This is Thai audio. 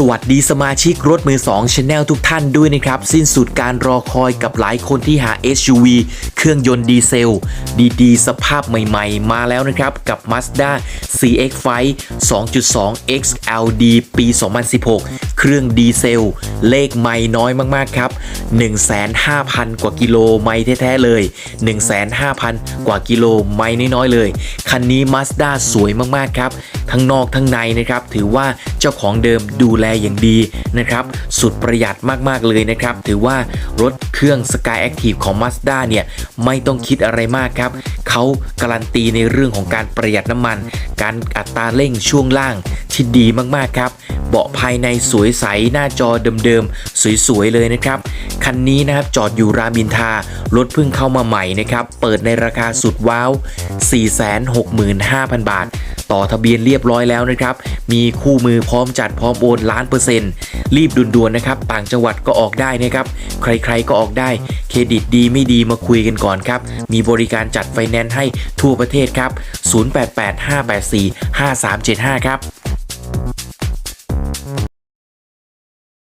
สวัสดีสมาชิกรถมือ2 Channel ทุกท่านด้วยนะครับ สิ้นสุดการรอคอยกับหลายคนที่หา SUV เครื่องยนต์ดีเซล ดีๆ สภาพใหม่ๆ มาแล้วนะครับ กับ Mazda CX-5 2.2 XLD ปี 2016 เครื่องดีเซล เลขไม่น้อยมากๆ ครับ 15,000กว่ากิโลไม่แท้ๆ เลย 15,000 กว่ากิโลไม่น้อยๆ เลย คันนี้ Mazda สวยมากๆ ครับ ทั้งนอกทั้งในนะครับ ถือว่า เจ้าของเดิมดูแลอย่างดีนะครับ สุดประหยัดมากๆเลยนะครับ ถือว่ารถเครื่อง Sky Active ของ Mazda เนี่ย ไม่ต้องคิดอะไรมากครับ เขาการันตีในเรื่องของการประหยัดน้ำมัน การอัตราเร่งช่วงล่างที่ดีมากๆครับ เบาะภายในสวยใสหน้าจอเดิมๆ สวยๆ เลยนะครับ คันนี้นะครับจอดอยู่รามินทารถเพิ่งเข้ามาใหม่นะครับ เปิดในราคาสุดว้าว 465,000 บาท ต่อทะเบียนเรียบร้อยแล้วนะครับ มีคู่มือพร้อมจัดพร้อมโอนล้านเปอร์เซ็นต์รีบด่วนๆนะครับ ต่างจังหวัดก็ออกได้นะครับ ใครๆก็ออกได้ เครดิตดีไม่ดีมาคุยกันก่อนครับ มีบริการจัดไฟแนนซ์ให้ทั่วประเทศครับ 0885845375 ครับ